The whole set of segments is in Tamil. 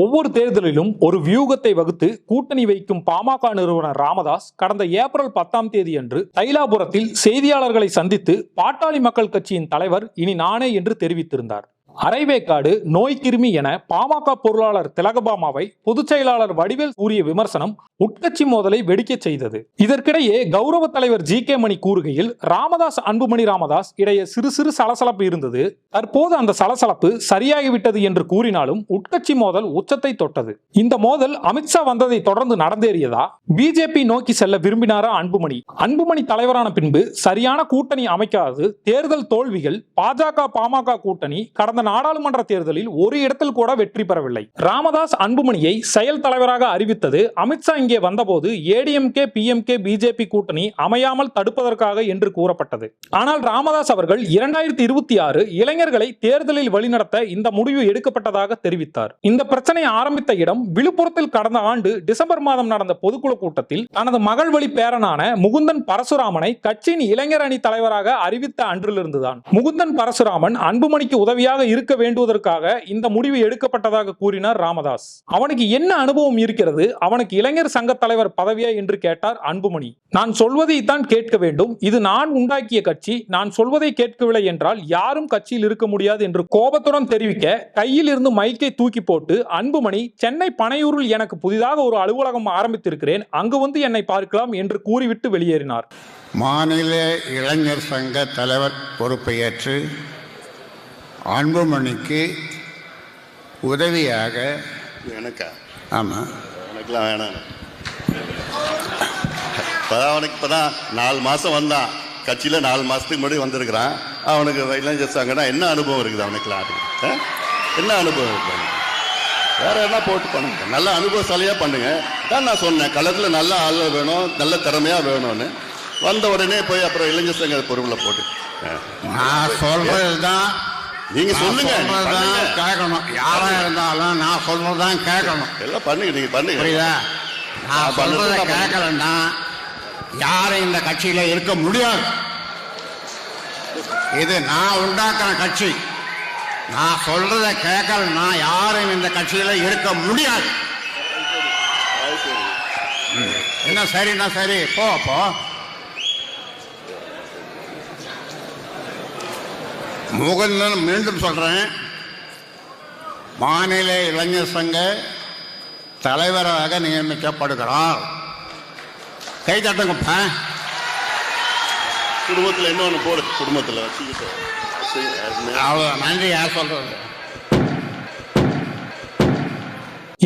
ஒவ்வொரு தேர்தலிலும் ஒரு வியூகத்தை வகுத்து கூட்டணி வைக்கும் பாமக நிறுவனர் ராமதாஸ் கடந்த ஏப்ரல் பத்தாம் தேதி அன்று தைலாபுரத்தில் செய்தியாளர்களை சந்தித்து பாட்டாளி மக்கள் கட்சியின் தலைவர் இனி நானே என்று தெரிவித்திருந்தார். அரைவேக்காடு நோய்க்கிருமி என பாமக பொருளாளர் திலகபாமாவை பொதுச் செயலாளர் வடிவேல் கூறிய விமர்சனம் உட்கட்சி மோதலை வெடிக்கச் செய்தது. இதற்கிடையே கௌரவ தலைவர் ஜி கே மணி கூறுகையில் ராமதாஸ் அன்புமணி ராமதாஸ் இடையே சிறு சிறு சலசலப்பு இருந்தது. தற்போது அந்த சலசலப்பு சரியாகிவிட்டது என்று கூறினாலும் உட்கட்சி மோதல் உச்சத்தை தொட்டது. இந்த மோதல் அமித்ஷா வந்ததை தொடர்ந்து நடந்தேறியதா? பிஜேபி நோக்கி செல்ல விரும்பினாரா அன்புமணி? அன்புமணி தலைவரான பின்பு சரியான கூட்டணி அமைக்காது தேர்தல் தோல்விகள் பாஜக பாமக கூட்டணி கடந்த நாடாளுமன்ற தேர்தலில் ஒரு இடத்தில் கூட வெற்றி பெறவில்லை. ராமதாஸ் அன்புமணியை செயல் தலைவராக அறிவித்தது அமித்ஷா இங்கே வந்தபோது ஏடிஎம்கே பிஎம்கே பிஜேபி கூட்டணி அமையாமல் தடுப்பதற்காக என்று கூறப்பட்டது. ஆனால் ராமதாஸ் அவர்கள் இரண்டாயிரத்தி இருபத்தி ஆறு இளைஞர்களை தேர்தலில் வழிநடத்த இந்த முடிவு எடுக்கப்பட்டதாக தெரிவித்தார். இந்த பிரச்சனை ஆரம்பித்த இடம் விழுப்புரத்தில் கடந்த ஆண்டு டிசம்பர் மாதம் நடந்த பொதுக்குழு கூட்டத்தில் தனது மகள் வழி பேரனான முகுந்தன் பரசுராமனை கட்சியின் இளைஞர் அணி தலைவராக அறிவித்த அன்றிலிருந்துதான். முகுந்தன் பரசுராமன் அன்புமணிக்கு உதவியாக இருக்க வேண்டுவதற்காக இந்த முடிவு எடுக்கப்பட்டதாக கூறினார் ராமதாஸ். அவனுக்கு என்ன அனுபவம் இருக்கிறது? அவனுக்கு இளைஞர் சங்க தலைவர் பதவியா என்று கேட்டார் அன்புமணி. நான் சொல்வதை தான் கேட்க வேண்டும். இது நான் உண்டாக்கிய கட்சி. நான் சொல்வதை கேட்கவில்லை என்றால் யாரும் கட்சியில் இருக்க முடியாது என்று கோபத்துடன் தெரிவிக்க கையில் இருந்து மைக்கை தூக்கி போட்டு அன்புமணி சென்னை பனையூரில் எனக்கு புதிதாக ஒரு அலுவலகம் ஆரம்பித்திருக்கிறேன். அங்கு வந்து என்னை பார்க்கலாம் என்று கூறிவிட்டு வெளியேறினார். மாநில இளைஞர் சங்க தலைவர் பொறுப்பை ஏற்று அன்புமணிக்கு உதவியாக எனக்கா? ஆமாம் எனக்குலாம் வேணாம். இப்போதான் அவனுக்கு இப்போ தான் நாலு மாதம் வந்தான். கட்சியில் நாலு மாதத்துக்கு முன்னாடி வந்திருக்கிறான். அவனுக்கு இளைஞர் சங்கம்னா என்ன அனுபவம் இருக்குது அவனுக்குலாம் அது? என்ன அனுபவம் இருக்குது வேற என்ன போட்டு பண்ணுங்க? நல்ல அனுபவசாலியாக பண்ணுங்க. தான் நான் சொன்னேன் களத்தில் நல்ல ஆள் வேணும் நல்ல திறமையாக வேணும்னு. வந்த உடனே போய் அப்புறம் இளைஞர் சங்க பொறுப்பில் போட்டு. நான் சொல்றது தான் நீங்க சொல்லுங்க, நீங்க. கேட்கணும். யாரா இருந்தாலும் நான் சொல்றது தான் கேட்கணும். எல்லாம் பண்ணுங்க நீங்கள் பண்ணுங்க. புரியுதா? நான் சொல்றத கேட்கலன்னா யாரும் இந்த கட்சியில இருக்க முடியாது. இது நான் உண்டாக்குன கட்சி. நான் சொல்றத கேட்கலன்னா யாரும் இந்த கட்சியில இருக்க முடியாது. என்ன சரின்னா சரி. போ போ. முகுந்தன் மீண்டும் சொல்றேன். மாநில இளைஞர் சங்க தலைவராக நியமிக்கப்படுகிறார். கை தட்டுங்கப்பா குடும்பத்தில் இன்னொன்று போடு குடும்பத்தில் நன்றி யார் சொல்றது?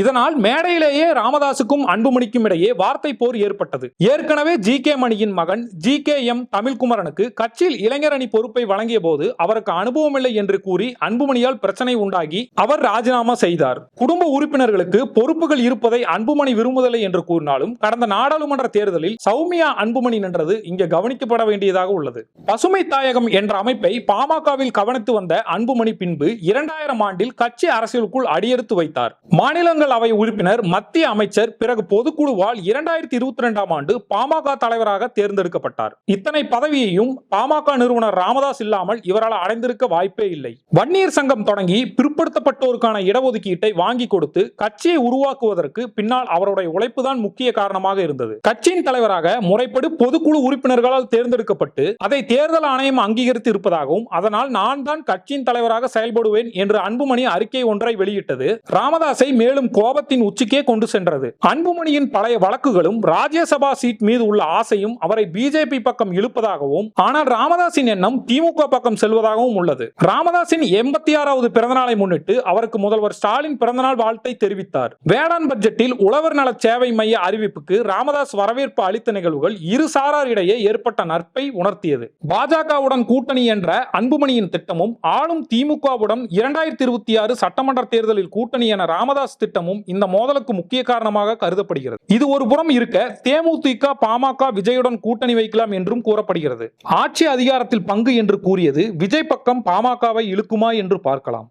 இதனால் மேடையிலேயே ராமதாசுக்கும் அன்புமணிக்கும் இடையே வார்த்தை போர் ஏற்பட்டது. ஏற்கனவே ஜி கே மணியின் மகன் ஜி கே எம் தமிழ்குமரனுக்கு கட்சியில் இளைஞர் அணி பொறுப்பை வழங்கிய போது அவருக்கு அனுபவம் இல்லை என்று கூறி அன்புமணியால் பிரச்சனை உண்டாகி அவர் ராஜினாமா செய்தார். குடும்ப உறுப்பினர்களுக்கு பொறுப்புகள் இருப்பதை அன்புமணி விரும்புதலை என்று கூறினாலும் கடந்த நாடாளுமன்ற தேர்தலில் சௌமியா அன்புமணி நின்றது இங்கே கவனிக்கப்பட வேண்டியதாக உள்ளது. பசுமை தாயகம் என்ற அமைப்பை பாமகவில் கவனித்து வந்த அன்புமணி பின்பு இரண்டாயிரம் ஆண்டில் கட்சி அரசியலுக்குள் அடியெடுத்து வைத்தார். மாநிலங்கள் அவை உறுப்பினர் மத்திய அமைச்சர் பிறகு பொதுக்குழுவால் இரண்டாயிரத்தி இருபத்தி ரெண்டாம் ஆண்டு பாமக தலைவராக தேர்ந்தெடுக்கப்பட்டார். இத்தனை பதவியையும் பாமக நிறுவனர் ராமதாஸ் இல்லாமல் இவரால் அடைந்திருக்க வாய்ப்பே இல்லை. வன்னியர் சங்கம் தொடங்கி பிற்படுத்தப்பட்டோருக்கான இடஒதுக்கீட்டை வாங்கி கொடுத்து கட்சியை உருவாக்குவதற்கு பின்னால் அவருடைய உழைப்புதான் முக்கிய காரணமாக இருந்தது. கட்சியின் தலைவராக முறைப்படி பொதுக்குழு உறுப்பினர்களால் தேர்ந்தெடுக்கப்பட்டு அதை தேர்தல் ஆணையம் அங்கீகரித்து இருப்பதாகவும் அதனால் நான் தான் கட்சியின் தலைவராக செயல்படுவேன் என்று அன்புமணி அறிக்கை ஒன்றை வெளியிட்டது. ராமதாஸை மேலும் கோபத்தின் உச்சிக்கே கொண்டு சென்றது. அன்புமணியின் பழைய வழக்குகளும் ராஜ்யசபா சீட் மீது உள்ள ஆசையும் அவரை பிஜேபி பக்கம் இழுப்பதாகவும் ஆனால் ராமதாசின் எண்ணம் திமுக பக்கம் செல்வதாகவும் உள்ளது. ராமதாசின் எண்பத்தி ஆறாவது பிறந்தநாளை முன்னிட்டு அவருக்கு முதல்வர் ஸ்டாலின் பிறந்தநாள் வாழ்த்தை தெரிவித்தார். வேளாண் பட்ஜெட்டில் உழவர் நல சேவை மைய அறிவிப்புக்கு ராமதாஸ் வரவேற்பு அளித்த நிகழ்வுகள் இரு சாரார் இடையே ஏற்பட்ட நட்பை உணர்த்தியது. பாஜகவுடன் கூட்டணி என்ற அன்புமணியின் திட்டமும் ஆளும் திமுகவுடன் இரண்டாயிரத்தி இருபத்தி ஆறு சட்டமன்ற தேர்தலில் கூட்டணி என ராமதாஸ் திட்டம் திட்டமும் இந்த மோதலுக்கு முக்கிய காரணமாக கருதப்படுகிறது. இது ஒரு புறம் இருக்க தேமுதிக பாமக விஜயுடன் கூட்டணி வைக்கலாம் என்றும் கூறப்படுகிறது. ஆட்சி அதிகாரத்தில் பங்கு என்று கூறியது விஜய் பக்கம் பாமகவை இழுக்குமா என்று பார்க்கலாம்.